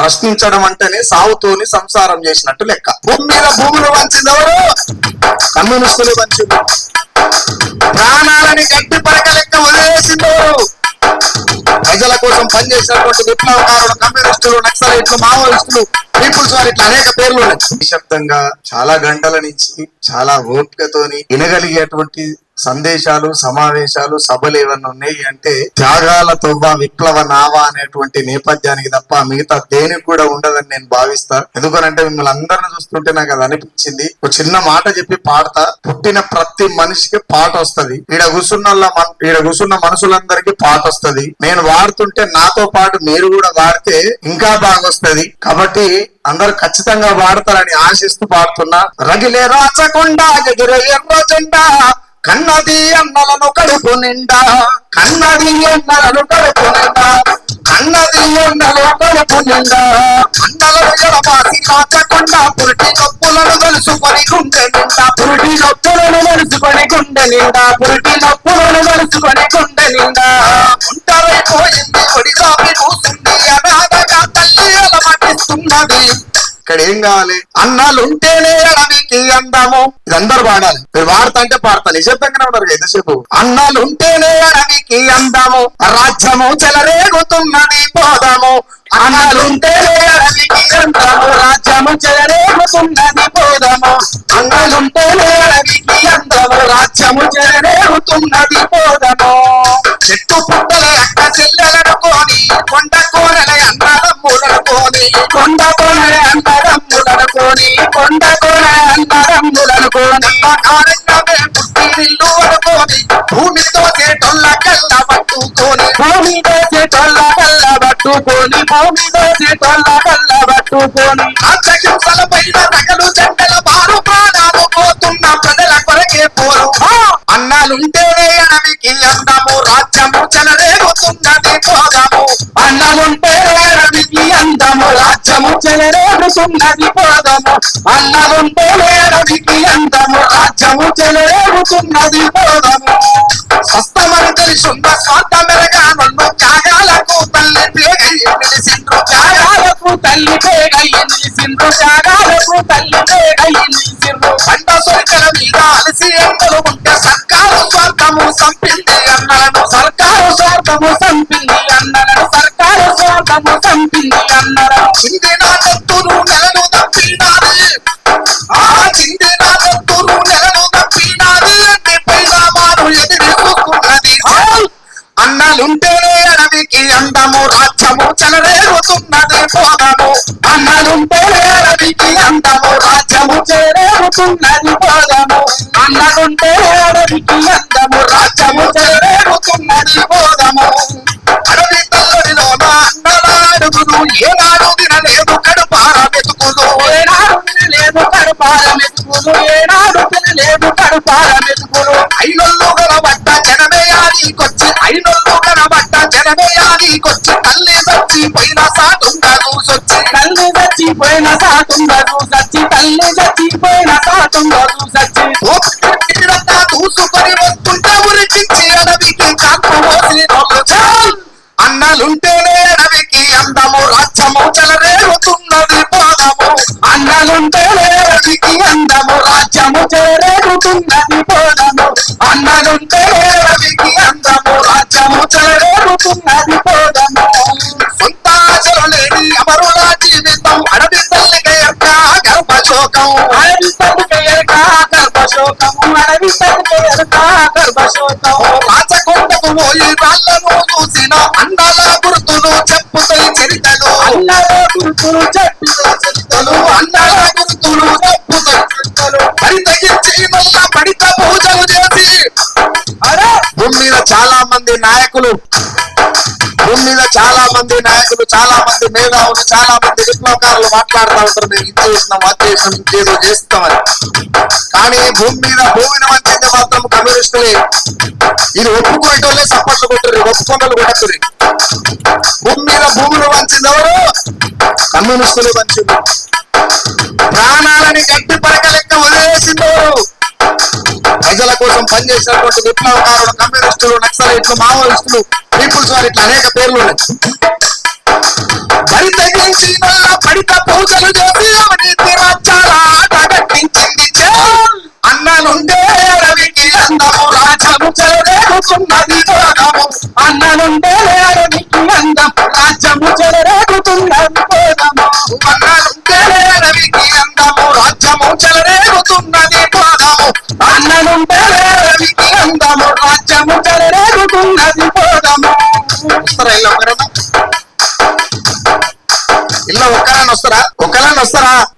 ప్రశ్నించడం అంటేనే సాగుతోని సంసారం చేసినట్టు లెక్క. భూమి మీద భూములు వంచిందెవరు కమ్యూనిస్టులు వంచింది. ప్రాణాలని గట్టి పరక లెక్క వదిలేసిందెవరు ప్రజల కోసం పనిచేసినటువంటి విప్లవకారులు కమ్యూనిస్టులు నక్సలైట్లు మావోయిస్టులు పీపుల్స్ వారి ఇట్లా అనేక పేర్లు ఉన్నాయి. నిశ్శబ్దంగా చాలా గంటల నుంచి చాలా ఓపికతోని వినగలిగేటువంటి సందేశాలు సమావేశాలు సభలు ఏమన్నా ఉన్నాయి అంటే త్యాగాల తొవ్వ విప్లవ నావా అనేటువంటి నేపథ్యానికి తప్ప మిగతా దేనికి కూడా ఉండదని నేను భావిస్తా. ఎందుకనంటే మిమ్మల్ని అందరిని చూస్తుంటే నాకు అది అనిపించింది. ఒక చిన్న మాట చెప్పి పాడతా. పుట్టిన ప్రతి మనిషికి పాట వస్తది. ఈడ కూర్చున్న ఈడ కూర్చున్న మనుషులందరికీ పాట వస్తుంది. నేను వాడుతుంటే నాతో పాటు మీరు కూడా వాడితే ఇంకా బాగొస్తుంది. కాబట్టి అందరూ ఖచ్చితంగా వాడతారని ఆశిస్తూ పాడుతున్నా. రగిలే రాచకుండా ఎర్ర జెండా కన్నది అన్నలను కడుపు నిండా కన్నది అన్నలను కడుపు నిండా కన్నది అన్నలు కడుపు నిండా. అన్నలను ఎడబాసి కాచకుండా పురిటి నొప్పులను కలుసుకొని గుండె నిండా పురిటి నొప్పులను కలుసుకొని గుండె నిండా పురిటి నొప్పులను కలుసుకొని గుండె నిండా. ఒంటరైపోయింది ఒడిగా కూసింది అనాథగా తల్లి అలమటిస్తున్నది. ఇక్కడ ఏం కావాలి? అన్నాలు ఉంటేనే నీకు అందము. ఇది అందరు పాడాలి మీరు పాడతా అంటే పాడతా నిశ్శబ్దంగానే ఉన్నారు ఎంతసేపు? అన్నాలు ఉంటేనే నీకు అందము. రాజ్యము చెలరేగుతున్నది పోదాము. అన్నాలుంటేనే అడవికి అందము. రాజ్యము చెలరేగుతున్నది పోదాము. అన్నాలుంటేనే నీకు అందము. రాజ్యము చెలరేగుతున్నది పోదాము. చెట్టు పుట్టల అక్క చెల్లెలనుకోని కొండ కోనల అన్నదమ్ములనుకోని కొండ కోనల అన్న కొండ కోనల అన్నదమ్ములనుకోని కారణమే పుట్టినిల్లు అనుకోని భూమితో చేటొల్ల కళ్ళ పట్టుకొని భూమితో చేటొల్ల కళ్ళ పట్టుకొని భూమితో చేటొల్ల కళ్ళ పట్టుకొని అచ్చహింసల పైన రకలు చెడ్డల బారు ప్రాణాలు పోతున్న ప్రజల కొరకే పోరు అన్నాలుంటేనే అడవికి అందము రాజ్యము చెలరేగుతున్నది పోదాము అన్నలుంటేనే అడవికి అందము రాజ్యము చెలరేగుతున్నది పో. పోదాము అన్నలుంటేనే అడవికి అందము రాజ్యము చెలరేగుతున్నది బోధము స్వస్థమని తెలుసున్న స్వార్థ మెరగా నన్ను త్యాగాలకు తల్లి పేగయ్య నిలిసిండ్రు త్యాగాలకు తల్లి పేగయ్యి నిలిసిండ్రు త్యాగాలకు తల్లి పేగయ్యి నిలిసిండ్రు పంట సొరికల మీద అలసి ఎంతలు ఉంటే సర్కారు స్వార్థము సంపింది అన్నలను సర్కారు స్వార్థము సంపింది అన్నలను. సర్కారు స్వార్థము సంపింది అన్నలను ఇందిన అన్నలుంటేనే అడవికి అందము రాజ్యము చేరేరుతున్నది బోధము. అన్నలుంటేనే అడవికి అందము రాజ్యము చేరేరుతున్నది బోధము. అడవి తల్లుడిలోన అన్నలాడుగులు ఏనాడు తినలేదు కడుపార మెతుకులు ఏనాడు తినలేదు కడుపార మెతుకులు ఏనాడు తినలేదు కడుపార మెతుకులు ఐనొల్లు గలబట్ట జనమేయానికొచ్చి ఐనొల్లు గలబట్ట జనమేయానికొచ్చి తల్లి చచ్చిపోయిన సాటుంగా చూసొచ్చి తల్లి చచ్చిపోయిన సాటుంగా చూసొచ్చి తల్లి చచ్చిపోయిన సాటుంగా చూసొచ్చి ఓపికంతా చూసుకొని వస్తుంటే ఉరికించి అడవికి కాకు పోసి అన్నలుంటేనే అడవికి అందము రాజ్యము చెలరేగుతున్నది పోదము. అన్నలుంటేనే అడవికి అందము రాజ్యము చెలరేగుతున్నది పోదము. అన్నలుంటేనే అడవికి అందము రాజ్యము చెలరేగుతున్నది పోదము. గర్భశోకం తల్లికి యొక్క గర్భశోకం రాచకొండకు పోయి రాళ్ళను చూసిన అన్నల గుర్తులు చెప్పుతాయి చరితలు. అన్నల గుర్తులు చెప్పుతాయి చరితలు. అన్నల గుర్తులు చెప్పుతాయి చరితలు. మల్ల పడిత పూజలు చేసి అరే! భూమి చాలా మంది నాయకులు మంది నాయకులు చాలా మంది మేధావులు చాలా మంది విప్లవకారులు మాట్లాడుతూ ఉంటారు. మేము ఇది చేసినాం అది చేసినాం ఇంకేదో చేస్తామని. కానీ భూమి మీద భూమిని వంచింది మాత్రం కమ్యూనిస్టులే. ఇది ఒప్పుకునేటోళ్ళే సపోర్ట్లు కొట్టరు ఒప్పుకున్నోళ్ళు కొట్టరు. భూమి మీద భూమిని వంచింది ఎవరు? కమ్యూనిస్టులు వంచింది. ప్రాణాలని గట్టి పరక కోసం పనిచేసినటువంటి విప్లవకారులు కమ్యూనిస్టులు నక్సలైట్లు మావోయిస్టులు పీపుల్స్ వారి ఇట్లా అనేక పేర్లు ఉన్నాయి. బరి తెగించిన పడిత పూజలు చేసి అవినీతి రాజ్యాల ఆట కట్టించింది చే. అన్ననుండే రవికి అందము రాజ్యము చెలరేగుతున్నది భోగము అన్ననుండే రవికి అందం రాజ్యము చెలరేగుతున్నది పోదము అన్ననుండే రవికి అందము రాజ్యము చెలరేగుతున్నది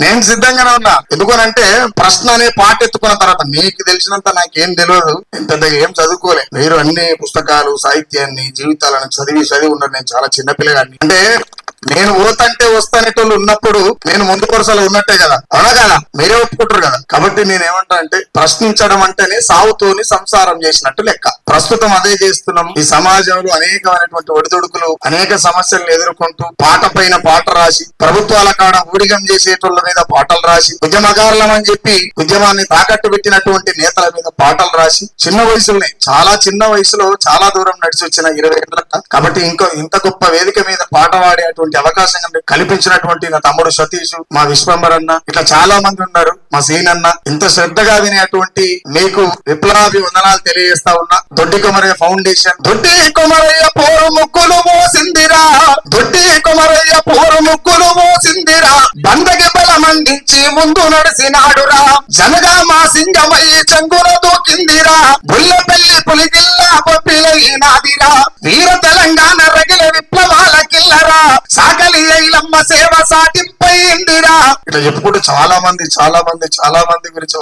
నేను సిద్ధంగానే ఉన్నా. ఎందుకనంటే ప్రశ్న అనే పాట ఎత్తుకున్న తర్వాత మీకు తెలిసినంత నాకేం తెలియదు నేను ఏం చదువుకోలే. మీరు అన్ని పుస్తకాలు సాహిత్యాన్ని జీవితాలను చదివి చదివి ఉన్నారు నేను చాలా చిన్నపిల్లగాడిని. అంటే నేను ఓతంటే వస్తానేటోళ్ళు ఉన్నప్పుడు నేను ముందు వరుసలో ఉన్నట్టే కదా. అవునా కదా? మీరే ఒప్పుకుంటారు కదా. కాబట్టి నేను ఏమంటా అంటే ప్రశ్నించడం అంటేనే సాగుతోని సంసారం చేసినట్టు లెక్క. ప్రస్తుతం అదే చేస్తున్నాం. ఈ సమాజంలో అనేకమైనటువంటి ఒడిదుడుకులు అనేక సమస్యలను ఎదుర్కొంటూ పాట పైన పాట రాసి ప్రభుత్వాల కాడ ఊడిగం చేసేటోళ్ళ మీద పాటలు రాసి ఉద్యమకారులం అని చెప్పి ఉద్యమాన్ని తాకట్టు పెట్టినటువంటి నేతల మీద పాటలు రాసి చిన్న వయసులోనే చాలా చిన్న వయసులో చాలా దూరం నడిచి వచ్చిన ఇరవై ఏళ్ళ కాబట్టి ఇంకో ఇంత గొప్ప వేదిక మీద పాట పాడేటువంటి అవకాశం కల్పించినటువంటి నా తమ్ముడు సతీష్ మా విశ్వంబర్ అన్న ఇట్లా చాలా మంది ఉన్నారు. మా సీన్ అన్న ఇంత శ్రద్ధగా వినేటువంటి మీకు విప్లవాభి వందనాలు తెలియజేస్తా ఉన్నా. దొడ్డి కొమరయ్య ఫౌండేషన్. దొడ్డి కుమరయ్య పోరు ముక్కులు మోసిందిరా. దొడ్డి కుమరయ్య పోరు ముక్కులు మోసిందిరా. బందకి బలమందించి ముందు నడిసినాడురా. జనగా మా సింగమయ్య చంగుల దూకిందిరా. బుల్లపల్లి పులిగిల్లా పొప్పిలైనాదిరా వీర తెలంగాణ రగిల విప్లవాల కిల్లరా. సాగలి ఐలమ్మ సేవ సాటిపోయిందిరా ఇట్లా చెప్పుకుంటూ చాలా మంది చాలా మంది చాలా మంది గురించి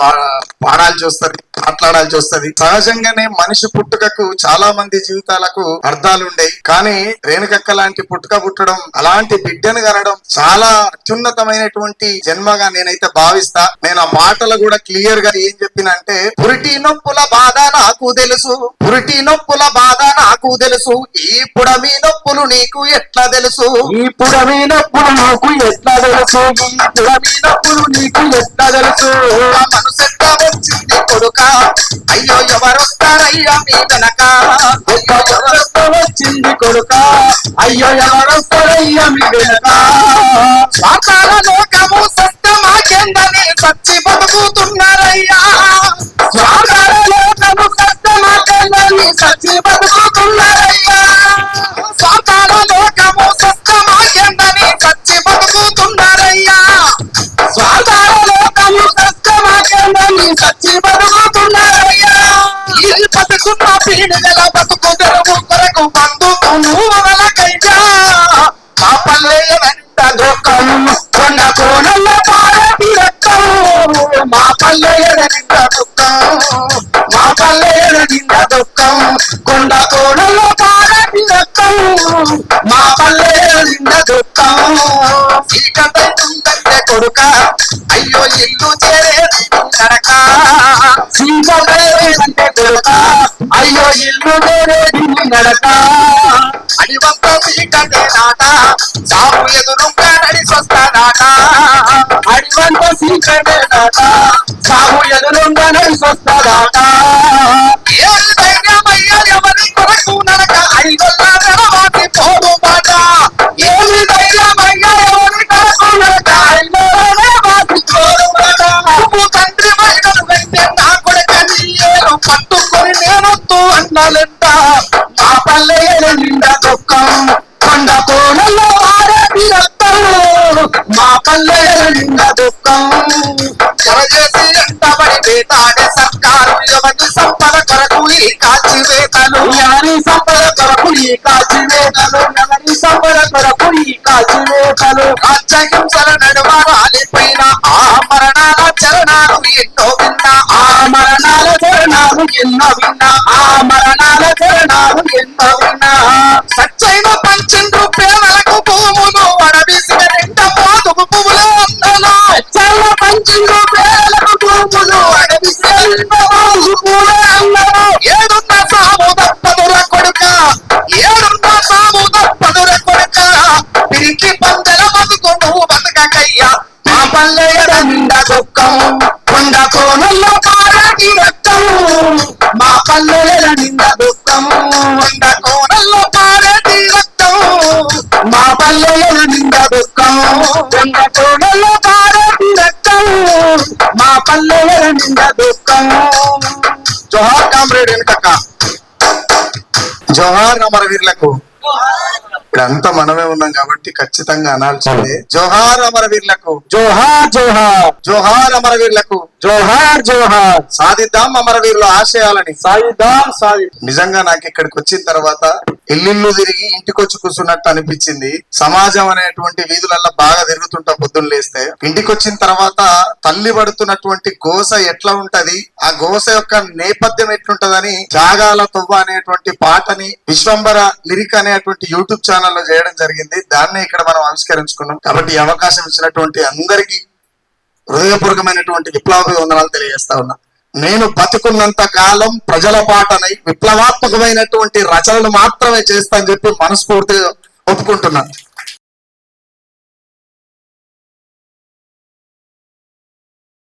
పాడాల్సి వస్తది మాట్లాడాల్సి వస్తది సహజంగానే మనిషి పుట్టుకకు చాలా మంది జీవితాలకు అర్థాలు ఉండేవి కానీ రేణుకక్క లాంటి పుట్టుక పుట్టడం అలాంటి బిడ్డను కనడం చాలా అత్యున్నతమైనటువంటి జన్మగా నేనైతే భావిస్తా. నేను ఆ మాటలు కూడా క్లియర్గా ఏం చెప్పినంటే పురిటి నొప్పుల బాధ నాకు తెలుసు పురిటి నొప్పుల బాధ నాకు తెలుసు ఈ పుడమి నొప్పులు నీకు ఎట్లా తెలుసు? ఈ పుడమైనప్పుడు నాకు ఎట్లా తెలుసు? ఈ పుడమైనప్పుడు నీకు ఎట్లా తెలుసు? మనసెట్ట వచ్చింది కొడుక? అయ్యో ఎవరొస్తారయ్యా మీ వెనక? అయ్యో ఎవరొస్తా వచ్చింది కొడుక? అయ్యో ఎవరొస్తారయ్యా మీ వెనక? స్వార్థాల లోకము సత్యమాకెందని సచ్చి బతుకుతున్నారయ్యా? దుఃఖం కొండ కోణంలో పారటి దుఃఖం మా పల్లె నిండ దుఃఖం. చీకటైతుందంటే కొడుక అయ్యో ఇల్లు చేరేది నరక సీతలేదంటే కొడుక అయ్యో ఇల్లు లేరేది నడక. అడివంత చీకటే నాట సాగు ఎదురుగా నడిసొస్తాడాట అడివంత సీకటే దాట సాగు ఎదురుంగా నడిసొస్తాదాట ఏది ధైర్యమయ్యా ఎవరి కొరకు నరక ఐదొల్ల నడవాటి పోదు మాట ఏమి ధైర్యమయ్యా ఎవరి కొరకు నడక ఐలోనే నువ్వు తండ్రి వెంటే నా పట్టుకొని నేనొద్దు అన్నాలంట ఎవరి సంపద కొరకు ఈ కాల్చి వేతలు ఎవరి సంపద కొరకు ఈ కాచి వేతలు ఎవరి సంపద కొరకు ఈ కాచి వేతలు రాజ్యహింసల నడుమ రాలిపోయిన ఆ మరణాల చరణాలు ఎన్నో విన్నా ఆ మరణాల చరణాలు ఎన్నో విన్నా ఆ మరణాల అల్లెల నింద దుఃఖము వంద కోణల్లో పారేటి రక్తం. మా పల్లెల నింద దుఃఖం వంద కోణల్లో పారేటి రక్తం. మా పల్లెల నింద దుఃఖం. జోహార్ కామ్రేడ్ వెనుకక్క. జోహార్ అమరవీరులకు. ఇప్పుడంతా మనమే ఉన్నాం కాబట్టి ఖచ్చితంగా అనాల్సిందే. జోహార్ అమరవీరులకు జోహార్ జోహార్. జోహార్ అమరవీరులకు జోహార్ జోహార్. సాధిద్దాం అమరవీరుల ఆశయాలని. సాయిదాం సాయి నిజంగా నాకు ఇక్కడికి వచ్చిన తర్వాత ఇల్లిల్లు తిరిగి ఇంటికి వచ్చి కూర్చున్నట్టు అనిపించింది. సమాజం అనేటువంటి వీధులల్లో బాగా తిరుగుతుంటా పొద్దున్న లేస్తే. ఇంటికి వచ్చిన తర్వాత తల్లి పడుతున్నటువంటి గోస ఎట్లా ఉంటది? ఆ గోస యొక్క నేపథ్యం ఎట్లుంటదని జాగాల తొవ్వ అనేటువంటి పాటని విశ్వంబర లిరిక్ అనేటువంటి యూట్యూబ్ ఛానల్లో చేయడం జరిగింది. దాన్ని ఇక్కడ మనం ఆవిష్కరించుకున్నాం. కాబట్టి ఈ అవకాశం ఇచ్చినటువంటి అందరికీ హృదయపూర్వకమైనటువంటి విప్లవాభివందనాలు తెలియజేస్తా ఉన్నా. నేను బతుకున్నంత కాలం ప్రజల పాటనై విప్లవాత్మకమైనటువంటి రచనలు మాత్రమే చేస్తా అని చెప్పి మనస్ఫూర్తిగా ఒప్పుకుంటున్నాను